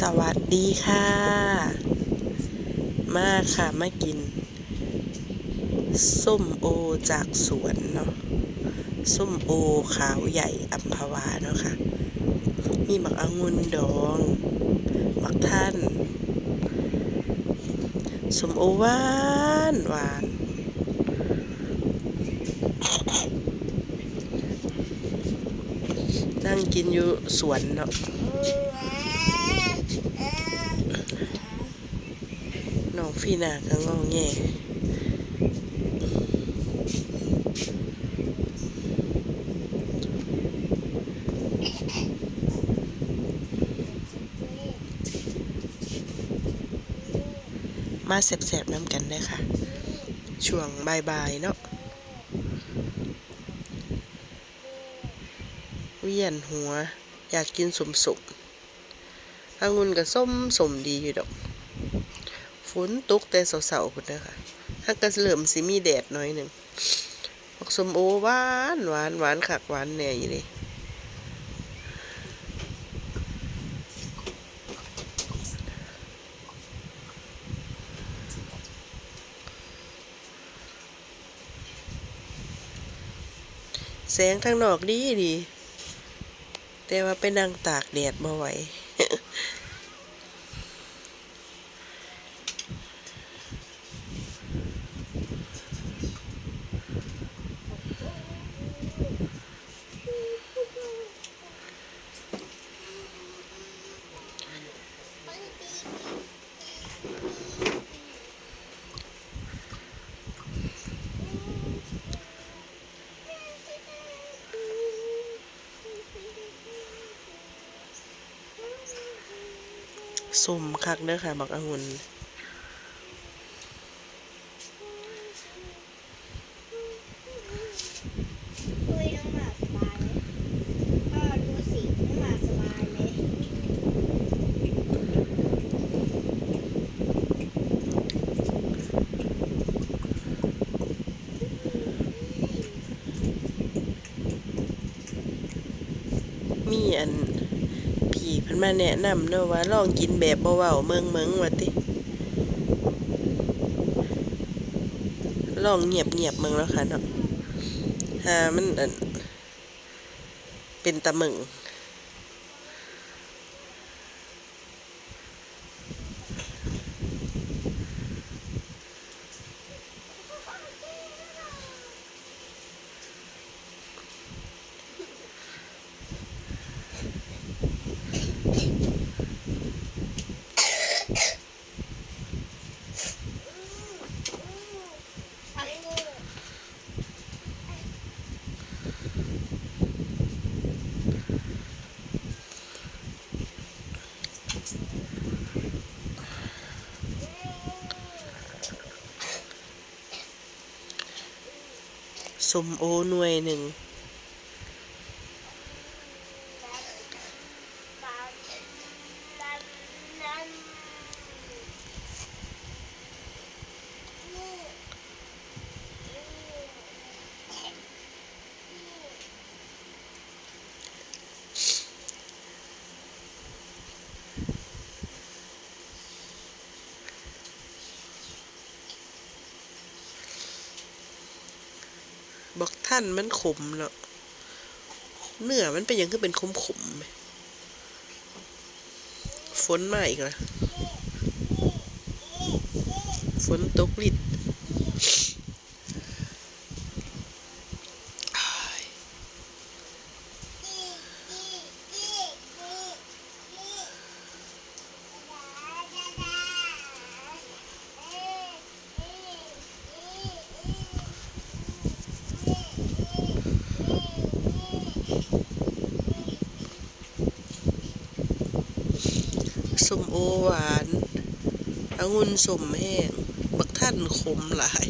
สวัสดีค่ะ มาค่ะ มากิน ส้มโอจากสวนเนาะส้มโอขาวใหญ่อัมพวาเนาะค่ะ มีหมักองุ่นดองหมักท่านส้มโอหวานหวานนั่งกินอยู่สวนเนาะ น้อง ฟีนาก็งอแงมาแสบๆน้ำกันได้ค่ะ ช่วงบายๆเนาะเวียนหัว อยากกินสมสมๆองุ่นกับส้มสมดีอยู่ดอก ฝนตกแต่เสาๆพุ่นเด้อค่ะถ้าก็เริ่มสิมีแดดหน่อยหนึ่งบักสมโอหวานหวานหวานคักหวานแน่อยู่เลยแสงทางนอกดีดี แต่ว่าไปนั่งตากแดดบ่ไหว สุ่มคักเด้อค่ะบักองุ่นคุยน้องหมาสบายไหมพ่อดูสิน้ เพิ่นมาแนะนำเนาะว่าลองกินแบบบ่เว้าเมืองเมืองว่าติลองเงียบเงียบเมืองแล้วค่ะเนาะหามันอันเป็นตะมึง สมโอหน่วยหนึ่ง ท่านมันขมเนาะเนื้อมันเป็นยังคือเป็นขมขมฝนมาอีกแล้วฝนตกลิด ส้มโอหวานองุ่นสมแห้ง บักท่านขมหลาย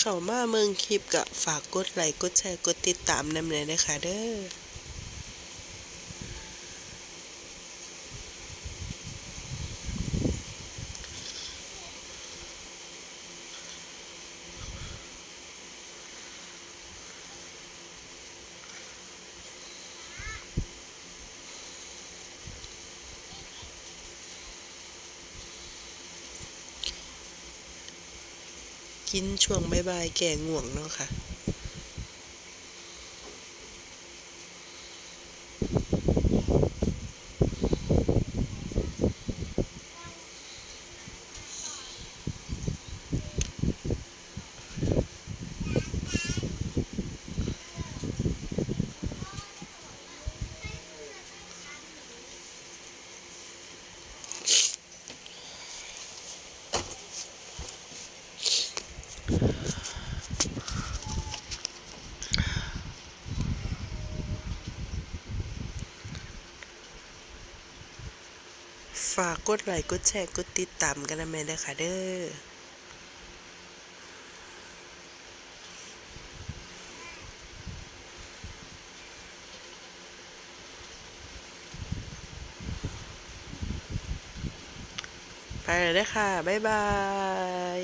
เข้ามาเมืองคลิปก็ฝากกดไลค์กดแชร์กดติดตามนำเลยนะคะเด้อ กินช่วงบ่ายๆแก่ง่วงเนาะค่ะ ฝา กดไลค์กดแชร์กดติดตามกันนะแม่เด้อค่ะเด้อไปเลยเด้อค่ะ บ๊ายบาย